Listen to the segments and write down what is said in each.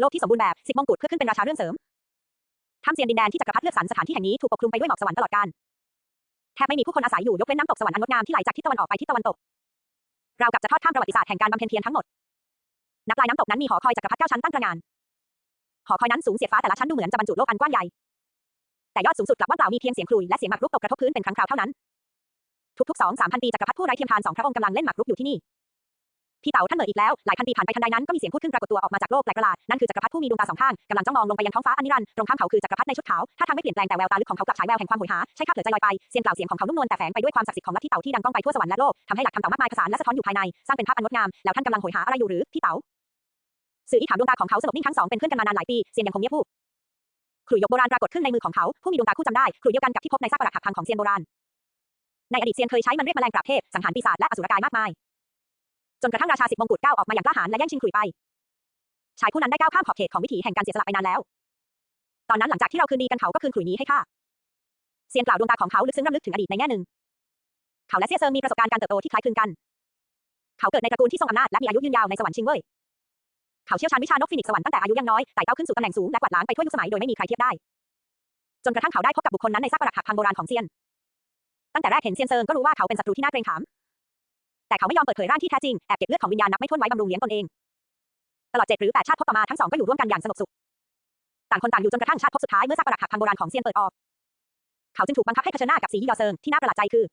โลกที่สมบูรณ์แบบสิบมงกุฎเพื่อขึ้นเป็นราชาเรื่องเสริมถ้ำเซียนดินแดนที่จักรพรรดิเลือกสรรสถานที่แห่งนี้ถูกปกคลุมไปด้วยหมอกสวรรค์ตลอดกาลแทบไม่มีผู้คนอาศัยอยู่ยกเว้นน้ำตกสวรรค์อันงดงามที่ไหลจากทิศตะวันออกไปทิศตะวันตกเรากับจะทอดข้ามประวัติศาสตร์แห่งการบำเพ็ญเพียรทั้งหมดณปลายน้ำตกนั้นมีหอคอยจักรพรรดิเก้าชั้นตั้งตระหง่านหอคอยนั้นสูงเสียดฟ้าแต่ละชั้นดูเหมือนจะบรรจุโลกอันกว้างใหญ่แต่ยอดสูงสุดกลับว่างเปล่ามีเพียงเสียงครุยและเสียงหมากรุกตกกระทบพื้นเป็นครั้งคราวเท่านั้นทุกๆสองสามพันปีจักรพรรดิผู้ไร้เทียมทานสองพระองค์กำลังเล่นหมากรุกอยู่ที่นี่ พี่เต๋าท่านเหม่ออีกแล้ว หลายพันปีผ่านไปทันใดนั้นก็มีเสียงพูดขึ้นปรากฏตัวออกมาจากโลกแปลกประหลาด นั่นคือจักรพรรดิผู้มีดวงตาสองข้างกำลังจ้องมองลงไปยังท้องฟ้าอันนิรันดร์ ตรงข้ามเขาคือจักรพรรดิในชุดขาวถ้าทางไม่เปลี่ยนแปลงแต่แววตาลึกของเขากลับฉายแววแห่งความโหยหา ใช่ข้าเผลอใจลอยไป เสียงกล่าวเสียงของเขานุ่มนวลแต่แฝงไปด้วยความศักดิ์สิทธิ์ของลัทธิเต๋าที่ดังก้องไปทั่วสวรรค์และโลกทำให้หลักคำเต๋ามากมายผสานและสะท้อนอยู่ภายในสร้างเป็นภาพอันงดงามแล้วท่านกำลังโหยหาอะไรอยู่หรือพี่เต๋าสื่ออีถามดวงตาของเขาสงบนิ่งทั้งสองเป็นเพื่อนกันมานานหลายปีเซียนยังคงเงียบพูดขลุ่ยยกโบราณปรากฏขึ้นในมือของเขาผู้มีดวงตาคู่จำได้ขลุ่ยเดียวกันกับที่พบในซากปรักหักพังของเซียนโบราณในอดีตเซียนเคยใช้มันเรียกแมลงกราบเทพสังหารปีศาจและอสุรกายมากมาย จนกระทั่งราชาสิบมงกุฎก้าวออกมาอย่างกล้าหาญและแย่งชิงขลุ่ยไป ชายผู้นั้นได้ก้าวข้ามขอบเขตของวิถีแห่งการเสียสละไปนานแล้ว ตอนนั้นหลังจากที่เราคืนดีกันเขาก็คืนขลุ่ยนี้ให้ข้าเซียนกล่าวดวงตาของเขาลึกซึ้งรำลึกถึงอดีตในแง่หนึ่ง เขาและเซียเซิงมีประสบการณ์การเติบโตที่คล้ายคลึงกัน เขาเกิดในตระกูลที่ทรงอำนาจและมีอายุยืนยาวในสวรรค์ชิงเว่ยเขาเชี่ยวชาญวิชานกฟินิกสวรรค์ตั้งแต่อายุยังน้อยไต่เต้าขึ้นสู่ตำแหน่งสูงและกวาดล้างไปทั่วยุคสมัยโดยไม่มีใครเทียบได้ จนกระทั่งเขาได้พบกับบุคคลนั้นในซากปรักหักพังโบราณของเซียน ตั้งแต่แรกเห็นเซียนเซิงก็รู้ว่าเขาเป็นศัตรูที่น่าเกรงขาม แต่เขาไม่ยอมเปิดเผยร่างที่แท้จริง แอบเก็บเลือดของวิญญาณนับไม่ถ้วนไว้บำรุงเลี้ยงตนเอง ตลอดเจ็ดหรือแปดชาติพบต่อมาทั้งสองก็อยู่ร่วมกันอย่างสงบสุข ต่างคนต่างอยู่จนกระทั่งชาติพบสุดท้ายเมื่อซากปรักหักพังโบราณของเซียนเปิดออก เขาจึงถูกบังคับให้เผชิญหน้ากับสียี่ยอเซิงที่น่าประหลาดใจคือ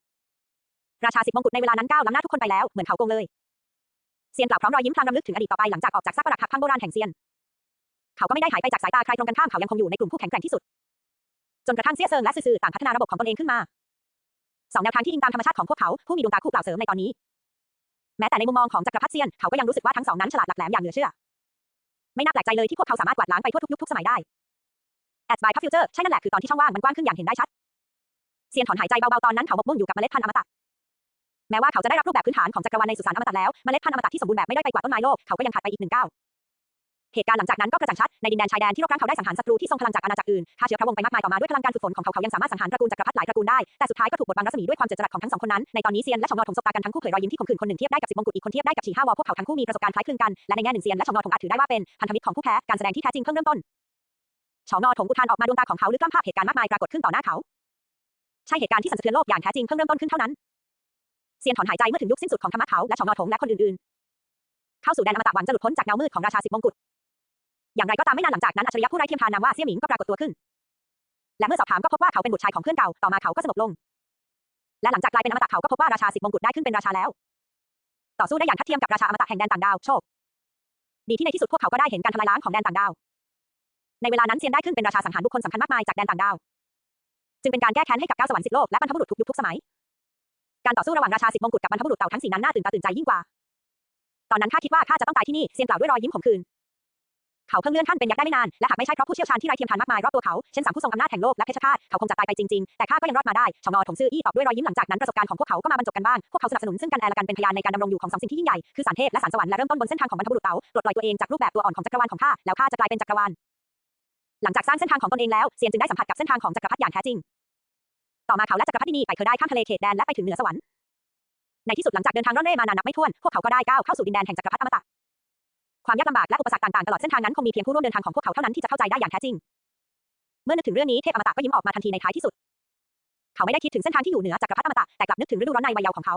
ราชาสิบมงกุฎในเวลานั้นก้าวล้ำหน้าทุกคนไปแล้วเหมือนเขาโกงเลย เซียนกล่าวพร้อมรอยยิ้มพลางรำลึกถึงอดีตต่อไปหลังจากออกจากซากปรักหักพังโบราณแห่งเซียน เขาก็ไม่ได้หายไปจากสายตาใครตรงกันข้ามเขายังคงอยู่ในกลุ่มผู้แข็งแกร่งที่สุดจนกระทั่งเซียเซิงและซื่อต่างพัฒนาระบบของตนเองขึ้นมาสองแนวทางที่อิงตามธรรมชาติของพวกเขาผู้มีดวงตาคู่กล่าวเสริมในตอนนี้ แม้แต่ในมุมมองของจักรพรรดิเซียน เขาก็ยังรู้สึกว่าทั้งสองนั้นฉลาดหลักแหลมอย่างเหลือเชื่อ ไม่น่าแปลกใจเลยที่พวกเขาสามารถกวาดล้างไปทั่วทุกยุคทุกสมัยได้แอดบายพัฟฟิวเจอร์ใช่นั่นแหละคือตอนที่ช่องว่างมันกว้างขึ้นอย่างเห็นได้ชัด เซียนถอนหายใจเบาๆตอนนั้นเขาหมกมุ่นอยู่กับเมล็ดพันธุ์อมตะ แม้ว่าเขาจะได้รับรูปแบบพื้นฐานของจักรวาลในสุสานอมตะแล้ว เมล็ดพันธุ์อมตะที่สมบูรณ์แบบไม่ได้ไปกว่าต้นไม้โลก เขาก็ยังขาดไปอีกหนึ่งก้าว เหตุการณ์หลังจากนั้นก็กระจ่างชัด ในดินแดนชายแดนที่รบกร้งเขาได้สังหารศัตรูที่ทรงพลังจากอาณาจักรอื่นฆ่าเชื้อพระวงศ์ไปมากมายต่อมาด้วยพลังการฝึกฝนของเขาเขายังสามารถสังหารตระกูลจักรพรรดิหลายตระกูลได้ แต่สุดท้ายก็ถูกบดบังรัศมีด้วยความเจ็ดจรัสของทั้งสองคนนั้น ในตอนนี้เซียนและชองนอถงสบตากันทั้งคู่เผยรอยยิ้มที่ขมขื่นคนหนึ่งเทียบได้กับสิบมงกุฎอีกคนเทียบได้กับฉีห้าวอพวกเขาทั้งคู่มีประสบการณ์คล้ายคลึงกัน และในแง่หนึ่งเซียนและชองนอถงอาจถือได้ว่าเป็นพันธมิตรของผู้แพ้ การแสดงที่แท้จริงเพิ่งเริ่มต้นชองนอถงอุทานออกมาดวงตาของเขาลึกล้ำภาพเหตุการณ์มากมายปรากฏขึ้นต่อหน้าเขา ใช่เหตุการณ์ที่สั่นสะเทือนโลกอย่างแท้จริงเพิ่งเริ่มต้นขึ้นเท่านั้น เซียนถอนหายใจเมื่อถึงยุคสิ้นสุดของธรรมะเขาและชองนอถงและคนอื่นๆเข้าสู่แดนอมตะหวังจะหลุดพ้นจากเงามืดของราชาสิบมงกุฎ อย่างไรก็ตามไม่นานหลังจากนั้นอัจฉริยะผู้ไร้เทียมทานนามว่าเสี่ยหมิงก็ปรากฏตัวขึ้น และเมื่อสอบถามก็พบว่าเขาเป็นบุตรชายของเพื่อนเก่า ต่อมาเขาก็สงบลง และหลังจากกลายเป็นอมตะเขาก็พบว่าราชาสิบมงกุฎได้ขึ้นเป็นราชาแล้ว ต่อสู้ได้อย่างทัดเทียมกับราชาอมตะแห่งแดนต่างดาวโชค ดีที่ในที่สุดพวกเขาก็ได้เห็นการทำลายล้างของแดนต่างดาว ในเวลานั้นเซียนได้ขึ้นเป็นราชาสังหารบุคคลสำคัญมากมายจากแดนต่างดาว จึงเป็นการแก้แค้นให้กับก้าวสวรรค์สิบโลกและบรรพบุรุษทุกยุคทุกสมัย การต่อสู้ระหว่างราชาสิบมงกุฎกับบรรพบุรุษเต่าทั้งสี่นั้นน่าตื่นตาตื่นใจยิ่งกว่า ตอนนั้นข้าคิดว่าข้าจะต้องตายที่นี่เซียนกล่าวด้วยรอยยิ้มขมขื่น เขาเพิ่งเลื่อนขั้นเป็นยักษ์ได้ไม่นาน และหากไม่ใช่เพราะผู้เชี่ยวชาญที่ไร้เทียมทานมากมายรอบตัวเขา เช่นสามผู้ทรงอำนาจแห่งโลกและเพชฌฆาต เขาคงจะตายไปจริงๆ แต่ข้าก็ยังรอดมาได้ชองนอถงซื่ออี้ตอบด้วยรอยยิ้มหลังจากนั้นประสบการณ์ของพวกเขาก็มาบรรจบกันบ้าง พวกเขาสนับสนุนซึ่งกันและกันเป็นพยานในการดำรงอยู่ของสองสิ่งที่ยิ่งใหญ่ คือสารเทพและสารสวรรค์และเริ่มต้นบนเส้นทางของบรรพบุรุษเต๋าปลดปล่อยตัวเองจากรูปแบบตัวอ่อนของจักรวาลของข้า แล้วข้าจะกลายเป็นจักรวาล หลังจากสร้างเส้นทางของตนเองแล้ว เซียนจึงได้สัมผัสกับเส้นทางของจักรพรรดิอย่างแท้จริง ต่อมาเขาและจักรพรรดินีไปเคยได้ข้ามทะเลเขตแดนและไปถึงเหนือสวรรค์ในที่สุดหลังจากเดินทางร่อนเร่มานานนับไม่ถ้วน พวกเขาก็ได้ก้าวเข้าสู่ดินแดนแห่งจักรพรรดิอมตะ ความยากลำบากและอุปสรรคต่างๆตลอดเส้นทางนั้นคงมีเพียงผู้ร่วมเดินทางของพวกเขาเท่านั้นที่จะเข้าใจได้อย่างแท้จริง เมื่อนึกถึงเรื่องนี้เทพอมตะก็ยิ้มออกมาทันทีในท้ายที่สุด เขาไม่ได้คิดถึงเส้นทางที่อยู่เหนือจักรพรรดิอมตะแต่กลับนึกถึงฤดูร้อนในวัยเยาว์ของเขา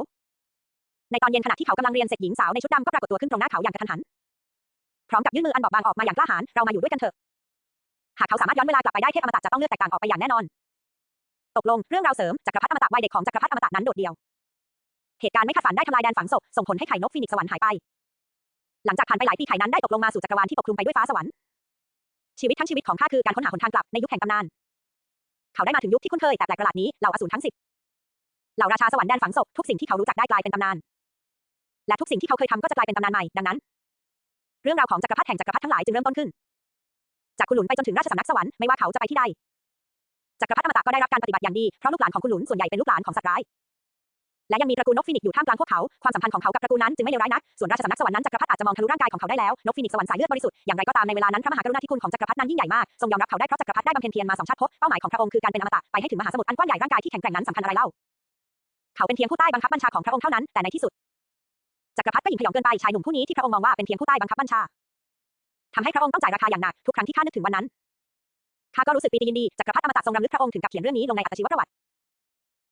ในตอนเย็นขณะที่เขากำลังเรียนเสร็จหญิงสาวในชุดดำก็ปรากฏตัวขึ้นตรงหน้าเขาอย่างกระทันหัน พร้อมกับยื่นมืออันบอบบางออกมาอย่างกล้าหาญเรามาอยู่ด้วยกันเถอะหากเขาสามารถย้อนเวลากลับไปได้เทพอมตะจะต้องเลือกแตกต่างออกไปอย่างแน่นอน ตกลงเรื่องราวเสริมจักรพรรดิอมตะวัยเด็กของจักรพรรดิอมตะนั้นโดดเดี่ยว เหตุการณ์ไม่คาดฝันได้ทำลายแดนฝังศพส่งผลให้ไข่นกฟีนิกซ์สวรรค์หายไป หลังจากผ่านไปหลายปีไข่นั้นได้ตกลงมาสู่จักรวาลที่ปกคลุมไปด้วยฟ้าสวรรค์ชีวิตทั้งชีวิตของข้าคือการค้นหาหนทางกลับในยุคแห่งตำนาน เขาได้มาถึงยุคที่คุ้นเคยแต่แปลกประหลาดนี้เหล่าอสูรทั้งสิบเหล่าราชาสวรรค์แดนฝังศพทุกสิ่งที่เขารู้จักได้กลายเป็นตำนาน และทุกสิ่งที่เขาเคยทำก็จะกลายเป็นตำนานใหม่ดังนั้น เรื่องราวของจักรพรรดิแห่งจักรพรรดิทั้งหลายจึงเริ่มต้นขึ้น จากคุณหลุนไปจนถึงราชสำนักสวรรค์ไม่ว่าเขาจะไปที่ใดจักรพรรดิอมตะก็ได้รับการปฏิบัติอย่างดีเพราะลูกหลานของคุณหลุนส่วนใหญ่เป็นลูกหลานของสัตว์ร้าย และยังมีตระกูลนกฟีนิกอยู่ท่ามกลางพวกเขา ความสัมพันธ์ของเขากับตระกูลนั้นจึงไม่เลวร้ายนัก ส่วนราชสำนักสวรรค์นั้นจักรพรรดิอาจจะมองทะลุร่างกายของเขาได้แล้ว นกฟีนิกสวรรค์สายเลือดบริสุทธิ์ อย่างไรก็ตามในเวลานั้นพระมหากรุณาธิคุณของจักรพรรดินั้นยิ่งใหญ่มาก ทรงยอมรับเขาได้เพราะจักรพรรดิได้บำเพ็ญเพียรมาสองชาติภพ เป้าหมายของพระองค์คือการเป็นอมตะ ไปให้ถึงมหาสมุทรอันกว้างใหญ่ร่างกายที่แข็งแกร่งนั้นสำคัญอะไรเล่า เขาเป็นเพียงผู้ใต้บังคับบัญชาของพระองค์เท่านั้น แต่ในที่สุดจักรพรรดิก็หยิ่งพยองเกินไปชายหนุ่มผู้นี้ที่พระองค์มองว่าเป็นเพียงผู้ใต้บังคับบัญชาทำให้พระองค์ต้องจ่ายราคาอย่างหนักทุกครั้งที่ข้านึกถึงวันนั้นข้าก็รู้สึกปีติยินดีจักรพรรดิอมตะทรงรำลึกพระองค์ถึงกับเขียนเรื่องนี้ลงในอัตชีวประวัติ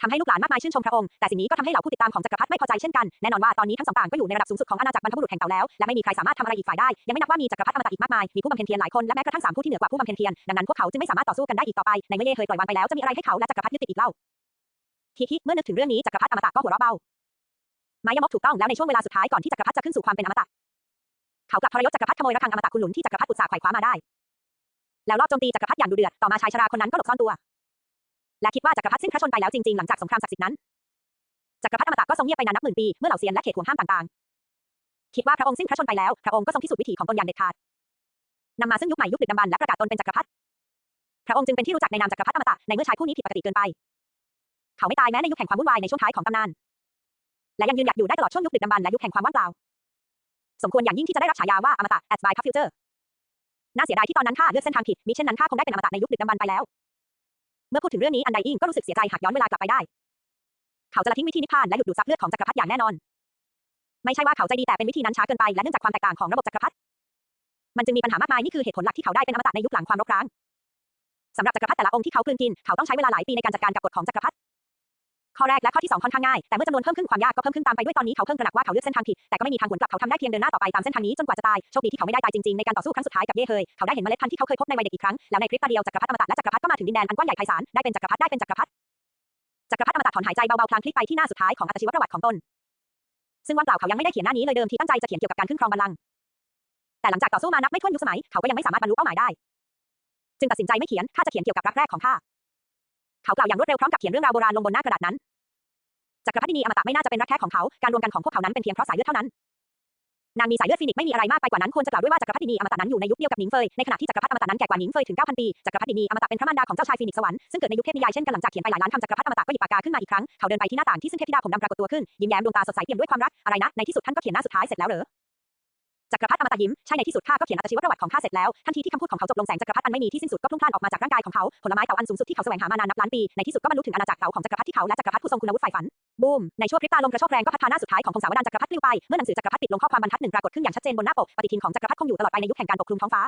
ทำให้ลูกหลานมากมายชื่นชมพระองค์แต่สิ่งนี้ก็ทำให้เหล่าผู้ติดตามของจักรพรรดิไม่พอใจเช่นกันแน่นอนว่าตอนนี้ทั้งสองต่างก็อยู่ในระดับสูงสุดของอาณาจักรบรรพบุรุษแห่งเก่าแล้วและไม่มีใครสามารถทำอะไรอีกฝ่ายได้ยังไม่นับว่ามีจักรพรรดิอมตะอีกมากมายมีผู้บำเพ็ญเพียรหลายคนและแม้กระทั่งสามผู้ที่เหนือกว่าผู้บำเพ็ญเพียรดังนั้นพวกเขาจึงไม่สามารถต่อสู้กันได้อีกต่อไปในเมื่อเย่เคยปล่อยวางไปแล้วจะมีอะไรให้เขาและจักรพรรดิยึดติดอีกเล่าคิคิเมื่อนึกถึงเรื่องนี้จักรพรรดิอมตะก็หัวเราะเบามายมกถูกต้องแล้วในช่วงเวลาสุดท้ายก่อนที่จักรพรรดิจะขึ้นสู่ความเป็นอมตะเขากลับทรยศจักรพรรดิขโมยระฆังอมตะคุณหลุนที่จักรพรรดิอุตส่าห์ไขว่คว้ามาได้ แล้วรอบโจมตีจักรพรรดิอย่างดุเดือดต่อมาชายชราคนนั้นก็หลบซ่อนตัว และคิดว่าจักรพรรดิสิ้นพระชนไปแล้วจริงๆ หลังจากสงครามศักดิ์สิทธิ์นั้น จักรพรรดิอมตะก็ทรงเงียบไปนานนับหมื่นปี เมื่อเหล่าเซียนและเขตห่วงห้ามต่างๆ คิดว่าพระองค์สิ้นพระชนไปแล้ว พระองค์ก็ทรงพิสูจน์วิถีของตนอย่างเด็ดขาดนำมาซึ่งยุคใหม่ยุคดึกดำบรรและประกาศตนเป็นจักรพรรดิพระองค์จึงเป็นที่รู้จักในนามจักรพรรดิอมตะในเมื่อชายผู้นี้ผิดปกติเกินไป เขาไม่ตายแม้ในยุคแห่งความวุ่นวายในช่วงท้ายของตำนาน และยังยืนหยัดอยู่ได้ตลอดช่วงยุคดึกดำบรรและยุคแห่งความว่างเปล่า สมควรอย่างยิ่งที่จะได้รับฉายาว่าอมตะ as by future น่าเสียดายที่ตอนนั้นข้าเลือกเส้นทางผิดมิเช่นนั้นข้าคงได้เป็นอมตะในยุคดึกดำบรรไปแล้ว เมื่อพูดถึงเรื่องนี้อันไดอิงก็รู้สึกเสียใจหากย้อนเวลากลับไปได้ เขาจะละทิ้งวิธีนิพพานและหยุดดูดซับเลือดของจักรพรรดิอย่างแน่นอน ไม่ใช่ว่าเขาใจดีแต่เป็นวิธีนั้นช้าเกินไปและเนื่องจากความแตกต่างของระบบจักรพรรดิ มันจึงมีปัญหามากมายนี่คือเหตุผลหลักที่เขาได้เป็นอมตะในยุคหลังความรบร้างสำหรับจักรพรรดิแต่ละองค์ที่เขากลืนกิน เขาต้องใช้เวลาหลายปีในการจัดการกับกฎของจักรพรรดิ ข้อแรกและข้อที่สองค่อนข้างง่าย แต่เมื่อจำนวนเพิ่มขึ้นความยากก็เพิ่มขึ้นตามไปด้วยตอนนี้เขาเพิ่งตระหนักว่าเขาเลือกเส้นทางผิด แต่ก็ไม่มีทางหวนกลับเขาทำได้เพียงเดินหน้าต่อไปตามเส้นทางนี้จนกว่าจะตาย โชคดีที่เขาไม่ได้ตายจริงๆ ในการต่อสู้ครั้งสุดท้ายกับเย่เฮย เขาได้เห็นเมล็ดพันธุ์ที่เขาเคยพบในวัยเด็กอีกครั้ง แล้วในพริบตาเดียวจักรพรรดิอมตะและจักรพรรดิก็มาถึงดินแดนอันกว้างใหญ่ไพศาล ได้เป็นจักรพรรดิได้เป็นจักรพรรดิจักรพรรดิอมตะถอนหายใจเบาๆพลางคลิกไปที่หน้าสุดท้ายของอัตชีวประวัติของตน ซึ่งว่างเปล่าเขายังไม่ได้เขียนหน้านี้เลยเดิมที่ตั้งใจจะเขียนเกี่ยวกับการขึ้นครองบัลลังก์แต่หลังจากต่อสู้มานับไม่ถ้วนยุคสมัย เขาก็ยังไม่สามารถบรรลุเป้าหมายได้ จึงตัดสินใจไม่เขียนข้าจะเขียนเกี่ยวกับรักแรกของข้า เขากล่าวอย่างรวดเร็วพร้อมกับเขียนเรื่องราวโบราณลงบนหน้ากระดาษนั้นจักรพรรดินีอมตะไม่น่าจะเป็นรักแท้ของเขา การรวมกันของพวกเขานั้นเป็นเพียงเพราะสายเลือดเท่านั้น นางมีสายเลือดฟีนิกไม่มีอะไรมากไปกว่านั้นควรจะกล่าวด้วยว่าจักรพรรดินีอมตะนั้นอยู่ในยุคเดียวกับหนิงเฟย ในขณะที่จักรพรรดิอมตะนั้นแก่กว่าหนิงเฟยถึง 9,000 ปี จักรพรรดินีอมตะเป็นพระมารดาของเจ้าชายฟีนิกสวรรค์ซึ่งเกิดในยุคเทพนิยายเช่นกันหลังจากเขียนไปหลายล้านคำจักรพรรดิอมตะก็หยิบปากกาขึ้นมาอีกครั้ง เขาเดินไปที่หน้าต่างที่ซึ่งเทพธิดาผมดำปรากฏตัวขึ้นยิ้มแย้มดวงตาสดใสเปี่ยมด้วยความรัก อะไรนะ ในที่สุดท่านก็เขียนหน้าสุดท้ายเสร็จแล้วเหรอ จักรพรรดิอมตะยิ้มใช่ในที่สุดข้าก็เขียนอัตชีวประวัติของข้าเสร็จแล้วทันทีที่คำพูดของเขาจบลงแสงจักรพรรดิอันไม่มีที่สิ้นสุดก็พุ่งพล่านออกมาจากร่างกายของเขาผลไม้เต่าอันสูงสุดที่เขาแสวงหามานานนับล้านปีในที่สุดก็บรรลุถึงอาณาจักรเต่าของจักรพรรดิที่เขาและจักรพรรดิผู้ทรงคุณวุฒิฝ่ายฝันบูมในช่วงพริบตาลมกระโชกแรงก็พัดพาหน้าสุดท้ายของพงศาวดารจักรพรรดิปลิวไปเมื่อหนังสือจักรพรรดิปิดลงข้อความบรรทัดหนึ่งปรากฏขึ้นอย่างชัดเจนบนหน้าปกปฏิทินของจักรพรรดิคงอยู่ตลอดไปในยุคแห่งการปกคลุมท้องฟ้า